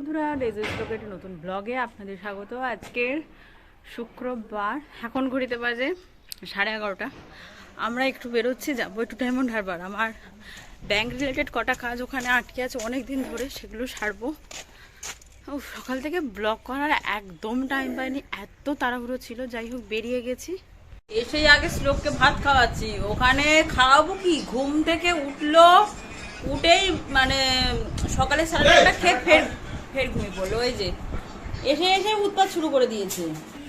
বন্ধুরা রেজেস লোকের নতুন ব্লগে আপনাদের স্বাগত। আজকের শুক্রবার, এখন ঘড়িতে বাজে সাড়ে এগারোটা। আমরা একটু বেরোচ্ছি, যাব একটু ডায়মন্ড হারবার আমার ব্যাংক রিলেটেড কটা কাজ ওখানে আটকে আছে অনেক দিন ধরে সেগুলো সারবো। ও সকাল থেকে ব্লগ করার একদম টাইম পাইনি, এত তাড়াহুড়ো ছিল, যাই হোক বেরিয়ে গেছি। এসেই আগে শ্লোককে ভাত খাওয়াচ্ছি। ওখানে খাওয়াবো কি? ঘুম থেকে উঠল, উঠেই মানে সকালে স্যালাডটা খেয়ে ফের ফের ঘুমিয়ে পড়ল ওই যে। এসে এসে উৎপাত শুরু করে দিয়েছে।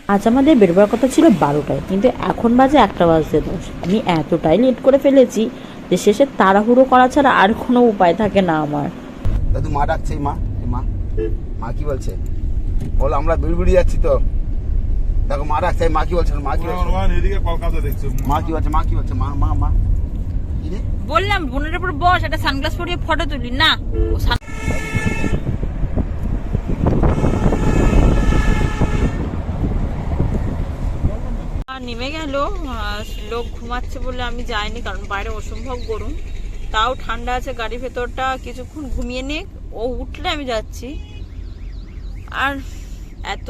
আজ আমাদের বেরোবার কথা ছিল বারোটায় কিন্তু এখন বাজে একটা বাজতে দশ। আমি এতটাই লেট করে ফেলেছি যে শেষে তাড়াহুড়ো করা ছাড়া আর কোনো উপায় থাকে না আমার। দাদু মা ডাকছে মা মা। মা কি বলছে? বলো আমরা বিড়বিড়ি যাচ্ছি তো। দেখো মা ডাকছে মা কি বলছে? মা কি বলছে? এদিকে কলকাতা দেখছ। মা কি বলছে? মা কি বলছে? মা মা মা। বললাম বোনের উপর বস একটা সানগ্লাস পরিয়ে ফটো তুলি না ও সান- আর নেমে গেল। লোক ঘুমাচ্ছে বলে আমি যাইনি, কারণ বাইরে অসম্ভব গরম। তাও ঠান্ডা আছে গাড়ির ভেতরটা, কিছুক্ষণ ঘুমিয়ে নিক ও উঠলে আমি যাচ্ছি। আর এত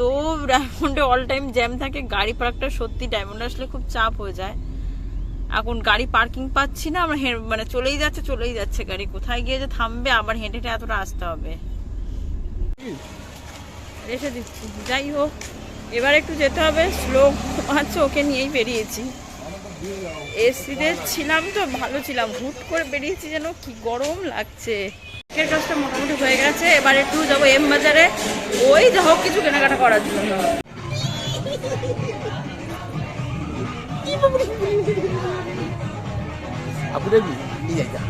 ডায়মন্ডে অল টাইম জ্যাম থাকে, গাড়ি পার্কটা সত্যি ডায়মন্ড আসলে খুব চাপ হয়ে যায়। এখন গাড়ি পার্কিং পাচ্ছি না, আমরা মানে চলেই যাচ্ছে চলেই যাচ্ছে গাড়ি। কোথায় গিয়ে যে থামবে, আবার হেঁটে হেঁটে এতটা আসতে হবে। রেখে দিচ্ছি, যাই হোক। এবার একটু যেতে হবে স্লো আছে, ওকে নিয়েই বেরিয়েছি। এসিতে ছিলাম তো, ভালো ছিলাম। হুট করে বেরিয়েছি যেন, কি গরম লাগছে। এর কাজটা মোটামুটি হয়ে গেছে, এবার একটু যাব এম বাজারে। ওই যা হোক, কিছু কেনাকাটা করার জন্য। আপু দেবি নিয়ে যাই যা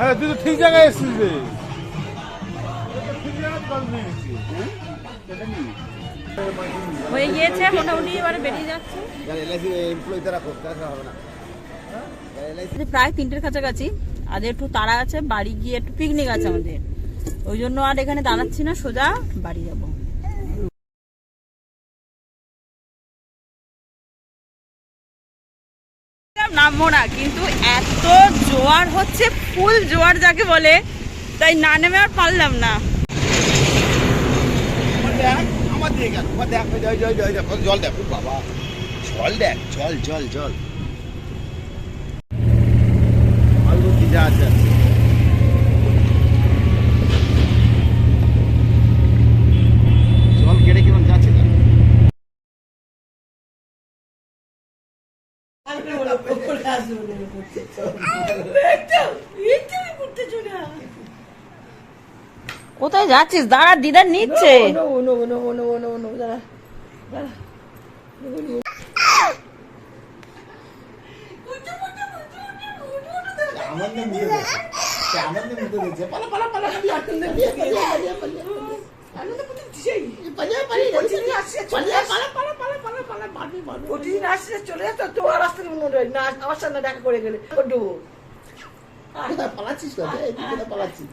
হ্যাঁ তুই তো ঠিক জায়গায় এসেছিস রে। হয়ে গিয়েছে মোটামুটি এবারে বেরিয়ে যাচ্ছে। আজ প্রায় তিনটের কাছাকাছি। আজ একটু তাড়া আছে বাড়ি গিয়ে একটু পিকনিক আছে আমাদের। ওই জন্য আর এখানে দাঁড়াচ্ছি না সোজা বাড়ি যাব। নামবো না, কিন্তু এত জোয়ার হচ্ছে, ফুল জোয়ার যাকে বলে, তাই না নেমে আর পারলাম না। জল দেখ বাবা। জল দেখ, জল জল জল। কি যা আছে? কোথায় যাচ্ছিস? দাঁড়া দিদার নিচ্ছে। প্রতিদিন আসছে চলে যেত তোমার রাস্তা থেকে মনে হয় না আমার সামনে দেখা করে গেলে। ডুবো। পালাচ্ছিস পালাচ্ছিস?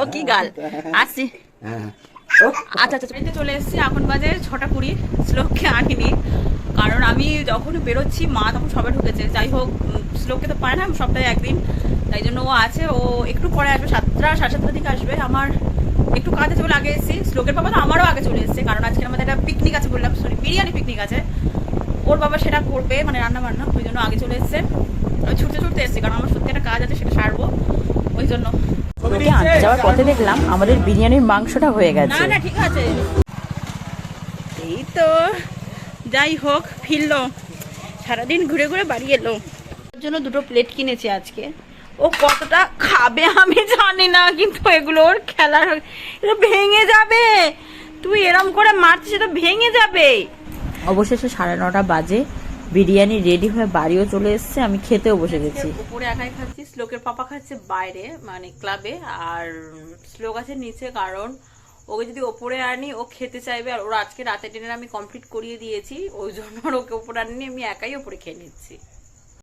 ও কি গাল? হ্যাঁ। ও আচ্ছা আচ্ছা। বাড়িতে চলে এসেছি এখন বাজে ছটা কুড়ি। শ্লোককে আনিনি। আমি যখন বেরোচ্ছি মা তখন সবে ঢুকেছে। যাই হোক উম, শ্লোককে তো পায় না সপ্তাহে একদিন। তাই জন্য ও আছে ও একটু পরে আসবে সাতটা সাড়ে সাতটার দিকে আসবে। আমার একটু কাজ আছে বলে আগে এসেছি। শ্লোকের বাবা তো আমারও আগে চলে এসেছে কারণ আজকে আমাদের একটা পিকনিক আছে বললাম সরি বিরিয়ানি পিকনিক আছে। ওর বাবা সেটা করবে মানে রান্না বান্না ওই জন্য আগে চলে এসেছে। আমি ছুটতে ছুটতে এসেছি কারণ আমার সত্যি একটা কাজ আছে সেটা সারবো ওই জন্য। ওকে আনতে যাওয়ার পথে দেখলাম আমাদের বিরিয়ানির মাংসটা হয়ে গেছে। না না ঠিক আছে। এই তো যাই হোক ফিরলো। সারাদিন ঘুরে ঘুরে বাড়ি এলো। জন্য দুটো প্লেট কিনেছি আজকে। ও কতটা খাবে আমি জানি না, কিন্তু এগুলো ওর খেলার এগুলো ভেঙে যাবে। তুই এরম করে মারছিস তো ভেঙে যাবে। অবশেষে সাড়ে নটা বাজে। বিরিয়ানি রেডি হয়ে বাড়িও চলে এসেছে, আমি খেতেও বসে গেছি। উপরে একাই খাচ্ছি শ্লোকের পাপা খাচ্ছে বাইরে মানে ক্লাবে আর শ্লোক আছে নিচে, কারণ ওকে যদি ওপরে আনি, ও খেতে চাইবে, আর ওর আজকে রাতে ডিনার আমি কমপ্লিট করিয়ে দিয়েছি, ওই জন্য ওকে ওপরে আনি আমি একাই ওপরে খেয়ে নিচ্ছি।